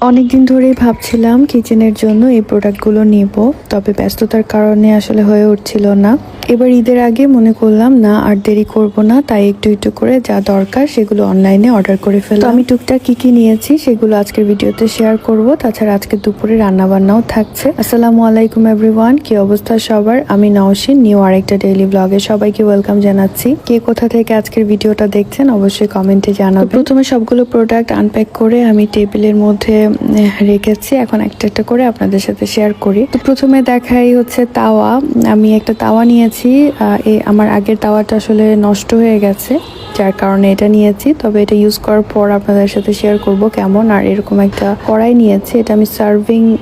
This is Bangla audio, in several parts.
অনেকদিন ধরেই ভাবছিলাম কিচেনের জন্য এই প্রোডাক্টগুলো নেব, তবে ব্যস্ততার কারণে আসলে হয়ে উঠছিল না। এবার ঈদের আগে মনে করলাম, না, আর দেরি করব না, তাই একটু একটু করে যা দরকার সেগুলো অনলাইনে অর্ডার করে ফেললাম। আমি টুকটাক কি কি নিয়েছি সেগুলো আজকের ভিডিওতে শেয়ার করব। তাছাড়া আজকে দুপুরে রান্না বান্নাও থাকছে। আসসালামু আলাইকুম এভরিওয়ান কি অবস্থা সবার? আমি নওশিন, নিউ আরেকটা ডেইলি ব্লগে সবাইকে ওয়েলকাম জানাচ্ছি। কে কোথা থেকে আজকের ভিডিওটা দেখছেন অবশ্যই কমেন্টে জানাবেন। প্রথমে সবগুলো প্রোডাক্ট আনপ্যাক করে আমি টেবিলের মধ্যে রেখেছি। এখন একটা একটা করে আপনাদের সাথে শেয়ার করি। তো প্রথমে দেখাই হচ্ছে তাওয়া। আমি একটা তাওয়া নিয়েছি। আহ, এ আমার আগের তাওয়াটা আসলে নষ্ট হয়ে গেছে যার কারণে এটা নিয়েছি। তবে এটা ইউজ করার পর আপনাদের সাথে শেয়ার করব কেমন আর এরকম একটা কড়াই নিয়েছি। এটা আমি সার্ভিং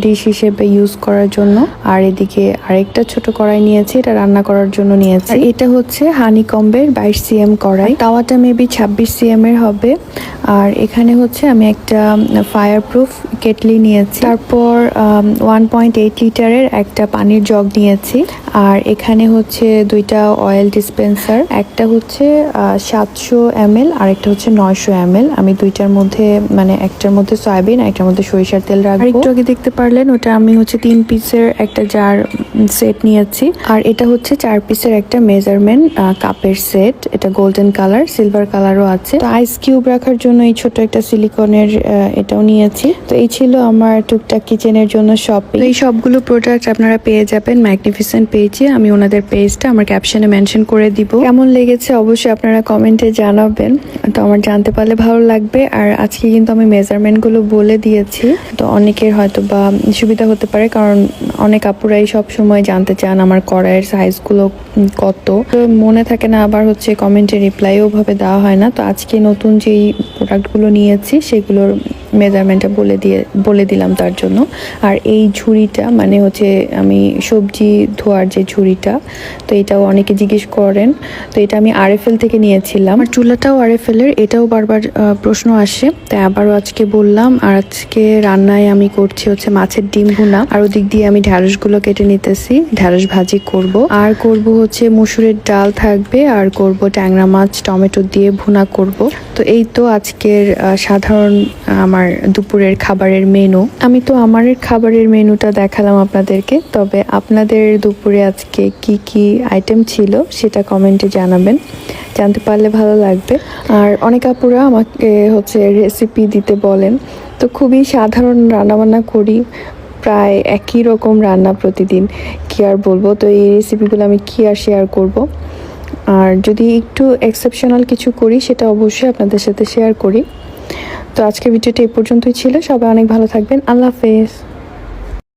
ডিশ হিসেবে ইউজ করার জন্য। আর এদিকে আরেকটা ছোট কড়াই নিয়েছি এটা রান্না করার জন্য নিয়েছি। এটা হচ্ছে হানি কম্বের বাইশ সিএম কড়াই। তাওয়াটা মেবি ছাব্বিশ সিএম এর হবে। আর এখানে হচ্ছে আমি একটা ফায়ার প্রুফ কেটলি নিয়েছি। তারপর ওয়ান পয়েন্ট এইট লিটারের একটা পানির জগ নিয়েছি। আর এখানে হচ্ছে দুইটা অয়েল ডিসপেন্সার একটা হচ্ছে সাতশো এম এল আর একটা হচ্ছে নয়শো এম এল আমি দুইটার মধ্যে মানে একটার মধ্যে সয়াবিন একটার মধ্যে সরিষার তেল রাখব। একটু আগে দেখতে পারলেন, ওটা আমি হচ্ছে তিন পিসের একটা জার সেট নিয়েছি। আর এটা হচ্ছে চার পিসের একটা মেজারমেন্ট কাপের সেট এটা গোল্ডেন কালার সিলভার কালারও আছে। আইস কিউব রাখার জন্য এই ছোট একটা সিলিকনের এটাও নিয়েছি। তো এই ছিল আমার টুকটাক কিচেনের জন্য শপিং এই সবগুলো প্রোডাক্ট আপনারা পেয়ে যাবেন ম্যাগনিফিসেন্ট পেজে আমি ওনাদের পেজটা আমার ক্যাপশনে মেনশন করে দিব। কেমন লেগেছে অবশ্যই আপনারা কমেন্টে জানাবেন। তো আমার জানতে পারলে ভালো লাগবে। আর আজকে কিন্তু আমি মেজারমেন্টগুলো বলে দিয়েছি। তো অনেকের হয়তো বা সুবিধা হতে পারে, কারণ অনেক আপুরাই সব সময় জানতে চান আমার কড়াইয়ের সাইজগুলো কত। তো মনে থাকে না, আবার হচ্ছে কমেন্টে রিপ্লাইও ভাবে দেওয়া হয় না। তো আজকে নতুন যেই প্রোডাক্টগুলো নিয়েছি সেগুলোর মেজারমেন্টটা বলে দিয়ে, বলে দিলাম তার জন্য। আর এই ঝুড়িটা মানে হচ্ছে আমি সবজি ধোয়ার যে ঝুড়িটা, তো এটাও অনেকে জিজ্ঞেস করেন। তো এটা আমি আরএফএল থেকে নিয়েছিলাম। আর চুলাটাও আরএফএল এর এটাও বারবার প্রশ্ন আসে। তাই আবারও আজকে বললাম, আর আজকে রান্নায় আমি করছি হচ্ছে মাছের ডিম ভুনা। আর ওদিক দিয়ে আমি ঢ্যাঁড়সগুলো কেটে নিতেছি ঢ্যাঁড়স ভাজি করব। আর করব হচ্ছে মুসুরের ডাল থাকবে, আর করব ট্যাংরা মাছ, টমেটো দিয়ে ভুনা করব। তো এই তো আজকের সাধারণ, আমার দুপুরের খাবারের মেনু আমি তো আমার খাবারের মেনুটা দেখালাম আপনাদেরকে, তবে আপনাদের দুপুরে আজকে কি কি আইটেম ছিল সেটা কমেন্টে জানাবেন। জানতে পারলে ভালো লাগবে। আর অনেক আপুরা আমাকে হচ্ছে রেসিপি দিতে বলেন। তো খুবই সাধারণ রান্নাবান্না করি, প্রায় একই রকম রান্না প্রতিদিন। কি আর বলব, তো এই রেসিপিগুলো আমি কি আর শেয়ার করব? আর যদি একটু এক্সেপশনাল কিছু করি, সেটা অবশ্যই আপনাদের সাথে শেয়ার করি। তো আজকের ভিডিওটি এই পর্যন্তই ছিল। সবাই অনেক ভালো থাকবেন। আল্লাহ হাফেজ।